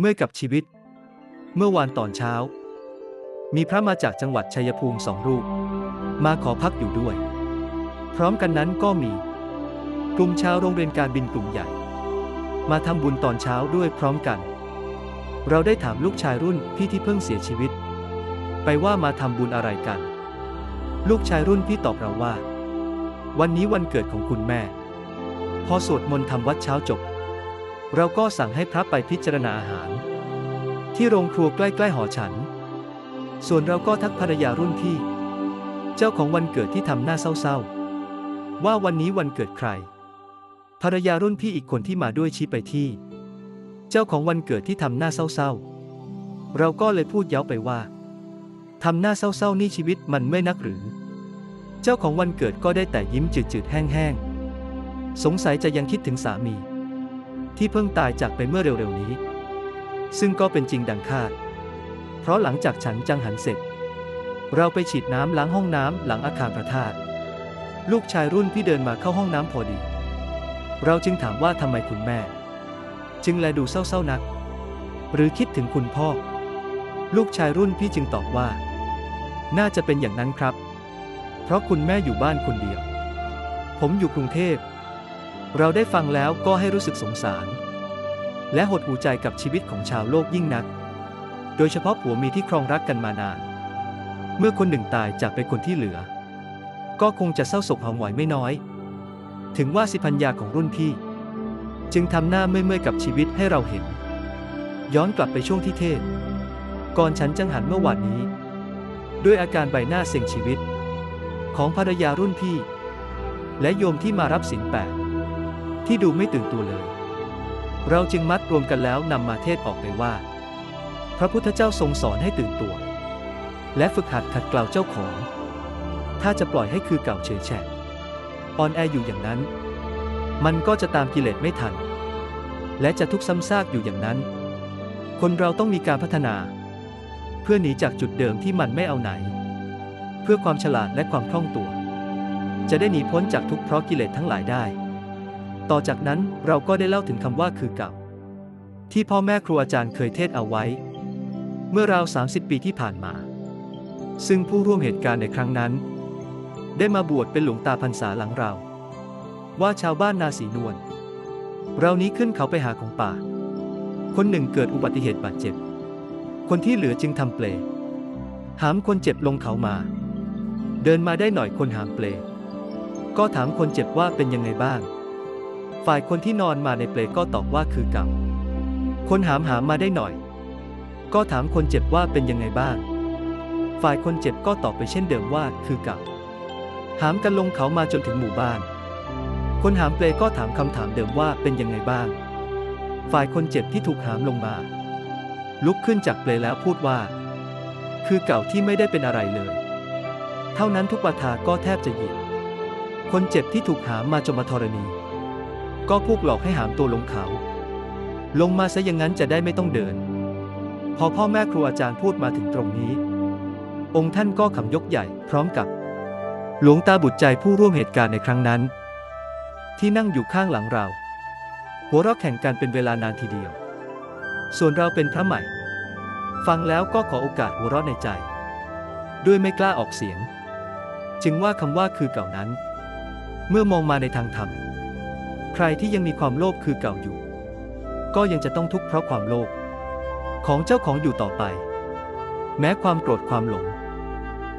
เมื่อกับชีวิต เมื่อวานตอนเช้า มีพระมาจากจังหวัดชัยภูมิสองรูป มาขอพักอยู่ด้วย พร้อมกันนั้นก็มี กลุ่มชาวโรงเรียนการบินกลุ่มใหญ่ มาทำบุญตอนเช้าด้วยพร้อมกัน เราได้ถามลูกชายรุ่นพี่ที่เพิ่งเสียชีวิต ไปว่ามาทำบุญอะไรกัน ลูกชายรุ่นพี่ตอบเราว่า วันนี้วันเกิดของคุณแม่ พอสวดมนต์ทำวัดเช้าจบ เราก็สั่งให้พระไปพิจารณาอาหาร ที่โรงครัวใกล้ๆหอฉัน ส่วนเราก็ทักภรรยารุ่นพี่ เจ้าของวันเกิดที่ทำหน้าเศร้าๆ ว่าวันนี้วันเกิดใคร ภรรยารุ่นพี่อีกคนที่มาด้วยชี้ไปที่ เจ้าของวันเกิดที่ทำหน้าเศร้าๆ เราก็เลยพูดเย้าไปว่าทำหน้าเศร้าๆนี่ชีวิตมันไม่นักหรือ เจ้าของวันเกิดก็ได้แต่ยิ้มจืดๆแห้งๆ สงสัยจะยังคิดถึงสามี ที่เพิ่งตายจากไปเมื่อเร็วๆนี้ ซึ่งก็เป็นจริงดังคาด เพราะหลังจากฉันจังหันเสร็จ เราไปฉีดน้ำล้างห้องน้ำหลังอาคารพระธาตุลูกชายรุ่นพี่เดินมาเข้าห้องน้ำพอดี เราจึงถามว่าทำไมคุณแม่ จึงแลดูเศร้าๆนัก หรือคิดถึงคุณพ่อ ลูกชายรุ่นพี่จึงตอบว่า น่าจะเป็นอย่างนั้นครับ เพราะคุณแม่อยู่บ้านคนเดียว ผมอยู่กรุงเทพ เราได้ฟังแล้วก็ให้รู้สึกสงสาร และหดหูใจกับชีวิตของชาวโลกยิ่งนัก โดยเฉพาะผัวเมียที่ครองรักกันมานาน เมื่อคนหนึ่งตายจากไปคนที่เหลือ ก็คงจะเศร้าโศกหงหวอยไม่น้อย ถึงว่าสิพัญญาของรุ่นพี่ จึงทำหน้าเมื่อยๆกับชีวิตให้เราเห็น ย้อนกลับไปช่วงที่เทศ ก่อนฉันจังหันเมื่อวานนี้ ด้วยอาการใบหน้าเสี่ยงชีวิต ของภรรยารุ่นพี่ และโยมที่มารับสินแปด ที่ดูไม่ตื่นตัวเลย เราจึงมัดรวมกันแล้วนำมาเทศออกไปว่า พระพุทธเจ้าทรงสอนให้ตื่นตัว และฝึกหัดขัดเกลาเจ้าของ ถ้าจะปล่อยให้คือเก่าเฉยแฉะอ่อนแออยู่อย่างนั้น มันก็จะตามกิเลสไม่ทัน และจะทุกข์ซ้ำซากอยู่อย่างนั้น คนเราต้องมีการพัฒนา เพื่อหนีจากจุดเดิมที่มันไม่เอาไหน เพื่อความฉลาดและความคล่องตัว จะได้หนีพ้นจากทุกข์เพราะกิเลสทั้งหลายได้ ต่อจากนั้นเราก็ได้เล่าถึงคำว่าคือเก่าที่พ่อแม่ครูอาจารย์เคยเทศเอาไว้ เมื่อราว 30 ปีที่ผ่านมา ซึ่งผู้ร่วมเหตุการณ์ในครั้งนั้น ได้มาบวชเป็นหลวงตาพรรษาหลังเรา ว่าชาวบ้านนาสีนวลเรานี้ขึ้นเขาไปหาของป่า คนหนึ่งเกิดอุบัติเหตุบาดเจ็บ คนที่เหลือจึงทำเปลหามคนเจ็บลงเขามา เดินมาได้หน่อยคนหามเปลก็ถามคนเจ็บว่าเป็นยังไงบ้าง ฝ่ายคนที่นอนมาในเปลก็ตอบว่าคือเก่า คนหามหามมาได้หน่อย ก็ถามคนเจ็บว่าเป็นยังไงบ้าง ฝ่ายคนเจ็บก็ตอบไปเช่นเดิมว่าคือเก่า หามกันลงเขามาจนถึงหมู่บ้าน คนหามเปลก็ถามคำถามเดิมว่าเป็นยังไงบ้าง ฝ่ายคนเจ็บที่ถูกหามลงมา ลุกขึ้นจากเปลแล้วพูดว่า คือเก่าที่ไม่ได้เป็นอะไรเลย เท่านั้นทุกวาทาก็แทบจะเหยียบคนเจ็บที่ถูกหามมาจมาธรณี ก็พวกหลอกให้หามตัวลงเขา ลงมาซะอย่างนั้นจะได้ไม่ต้องเดิน พอพ่อแม่ครูอาจารย์พูดมาถึงตรงนี้ องค์ท่านก็ขำยกใหญ่พร้อมกับ หลวงตาบุตรใจผู้ร่วมเหตุการณ์ในครั้งนั้น ที่นั่งอยู่ข้างหลังเรา หัวเราะแข่งกันเป็นเวลานานทีเดียว ส่วนเราเป็นพระใหม่ ฟังแล้วก็ขอโอกาสหัวเราะในใจ ด้วยไม่กล้าออกเสียง จึงว่าคำว่าคือเก่านั้น เมื่อมองมาในทางธรรม ใครที่ยังมีความโลภคือเก่าอยู่ ก็ยังจะต้องทุกข์เพราะความโลภของเจ้าของอยู่ต่อไป แม้ความโกรธความหลง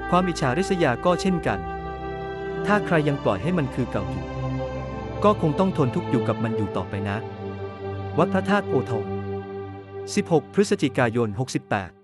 ความอิจฉาริษยาก็เช่นกัน ถ้าใครยังปล่อยให้มันคือเก่าอยู่ ก็คงต้องทนทุกข์อยู่กับมันอยู่ต่อไปนะ วัดพระธาตุโพธิ์ทอง 16 พฤศจิกายน 68